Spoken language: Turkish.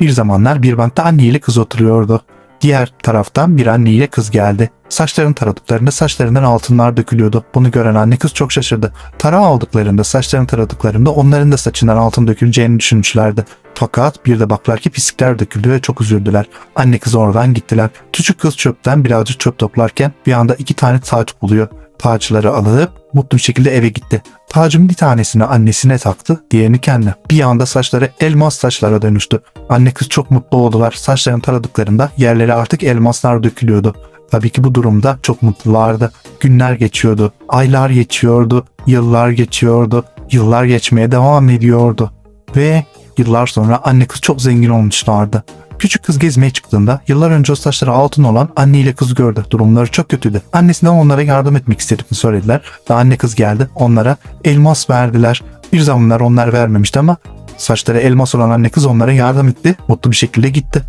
Bir zamanlar bir bankta anne ile kız oturuyordu. Diğer taraftan bir anne ile kız geldi. Saçlarını taradıklarında saçlarından altınlar dökülüyordu. Bunu gören anne kız çok şaşırdı. Tara aldıklarında, saçlarını taradıklarında onların da saçından altın döküleceğini düşünmüşlerdi. Fakat bir de baklar ki pislikler döküldü ve çok üzüldüler. Anne kız oradan gittiler. Küçük kız çöpten birazcık çöp toplarken bir anda iki tane taç buluyor. Tacları alıp mutlu bir şekilde eve gitti. Tacın bir tanesini annesine taktı, diğerini kendine. Bir anda saçları elmas saçlara dönüştü. Anne kız çok mutlu oldular. Saçlarını taradıklarında yerlere artık elmaslar dökülüyordu. Tabii ki bu durumda çok mutlulardı. Günler geçiyordu, aylar geçiyordu, yıllar geçiyordu, yıllar geçmeye devam ediyordu. Ve yıllar sonra anne kız çok zengin olmuşlardı. Küçük kız gezmeye çıktığında yıllar önce o saçları altın olan anne ile kız gördü. Durumları çok kötüydü. Annesinden onlara yardım etmek istediklerini söylediler ve anne kız geldi onlara elmas verdiler. Bir zamanlar onlar vermemişti ama saçları elmas olan anne kız onlara yardım etti. Mutlu bir şekilde gitti.